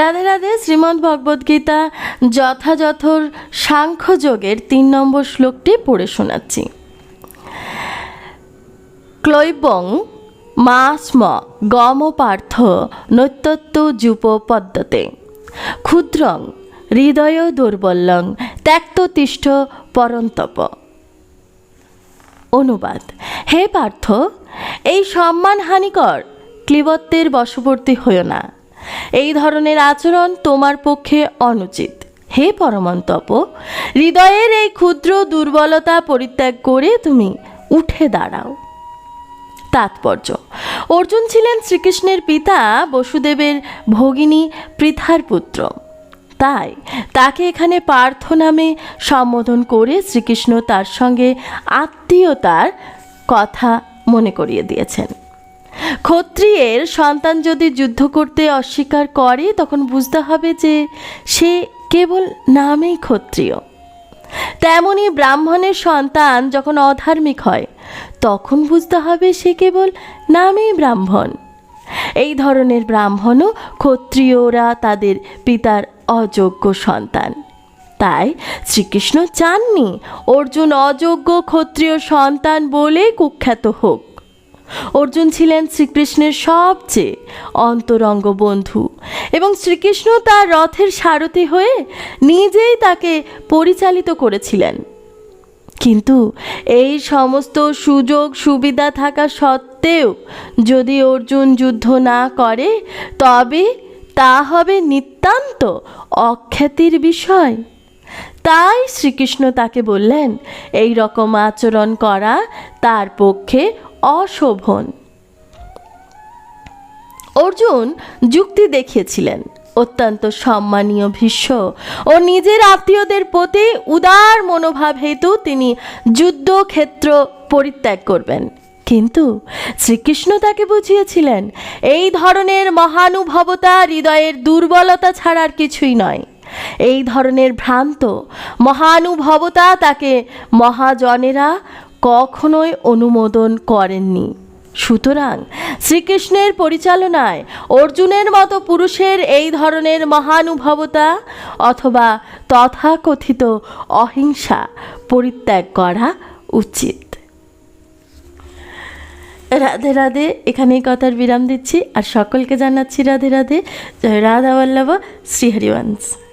রাধে রাধে, শ্রীমদ্ ভগবদ্গীতা যথাযথর সাংখ্যযোগের তিন নম্বর শ্লোকটি পড়ে শোনাচ্ছি। ক্লৈবং মা স্ম গম পার্থ নৈত্যত্ব যুপ পদ্মতে ক্ষুদ্রং হৃদয় দুর্বল্যং ত্যক্ত তিষ্ঠ পরন্তপ। অনুবাদ, হে পার্থ, এই সম্মানহানিকর ক্লিবত্বের বশবর্তী হইও না। এই ধরনের আচরণ তোমার পক্ষে অনুচিত। হে পরমন্তপ, হৃদয়ের এই ক্ষুদ্র দুর্বলতা পরিত্যাগ করে তুমি উঠে দাঁড়াও। তাৎপর্য, অর্জুন ছিলেন শ্রীকৃষ্ণের পিতা বসুদেবের ভগিনী পৃথার পুত্র। তাই তাকে এখানে পার্থ নামে সম্বোধন করে শ্রীকৃষ্ণ তার সঙ্গে আত্মীয়তার কথা মনে করিয়ে দিয়েছেন। ক্ষত্রিয়ের সন্তান যদি যুদ্ধ করতে অস্বীকার করে, তখন বুঝতে হবে যে সে কেবল নামেই ক্ষত্রিয়। তেমনি ব্রাহ্মণের সন্তান যখন অধার্মিক হয়, তখন বুঝতে হবে সে কেবল নামেই ব্রাহ্মণ। এই ধরনের ব্রাহ্মণও ক্ষত্রিয়রা তাদের পিতার অযোগ্য সন্তান। তাই শ্রীকৃষ্ণ চাননি, অর্জুন অযোগ্য ক্ষত্রিয় সন্তান বলে কুখ্যাত হোক। অর্জুন ছিলেন শ্রীকৃষ্ণের সবচেয়ে অন্তরঙ্গ বন্ধু এবং শ্রীকৃষ্ণ তার রথের সারথি হয়ে নিজেই তাকে পরিচালিত করেছিলেন। কিন্তু এই সমস্ত সুযোগ সুবিধা থাকা সত্ত্বেও যদি অর্জুন যুদ্ধ না করে, তবে তা হবে নিতান্ত অখ্যাতির বিষয়। তাই শ্রীকৃষ্ণ তাকে বললেন, এই রকম আচরণ করা তার পক্ষে অশোভন। অর্জুন যুক্তি দেখিয়েছিলেন, অত্যন্ত সম্মানীয় ভীষ্ম ও নিজের আত্মীয়দের প্রতি উদার মনোভাব হেতু তিনি যুদ্ধক্ষেত্র পরিত্যাগ করবেন। কিন্তু শ্রীকৃষ্ণ তাকে বুঝিয়েছিলেন, এই ধরনের মহানুভবতা হৃদয়ের দুর্বলতা ছাড়ার কিছুই নয়। এই ধরনের ভ্রান্ত মহানুভবতা তাকে মহাজনেরা কখনোই অনুমোদন করেননি। সুতরাং শ্রীকৃষ্ণের পরিচালনায় অর্জুনের মতো পুরুষের এই ধরনের মহানুভবতা অথবা তথাকথিত অহিংসা পরিত্যাগ করা উচিত। রাধে রাধে, এখানেই কথার বিরাম দিচ্ছি। আর সকলকে জানাচ্ছি রাধে রাধে। জয় রাধা, বল্লভ, শ্রীহরিবংশ।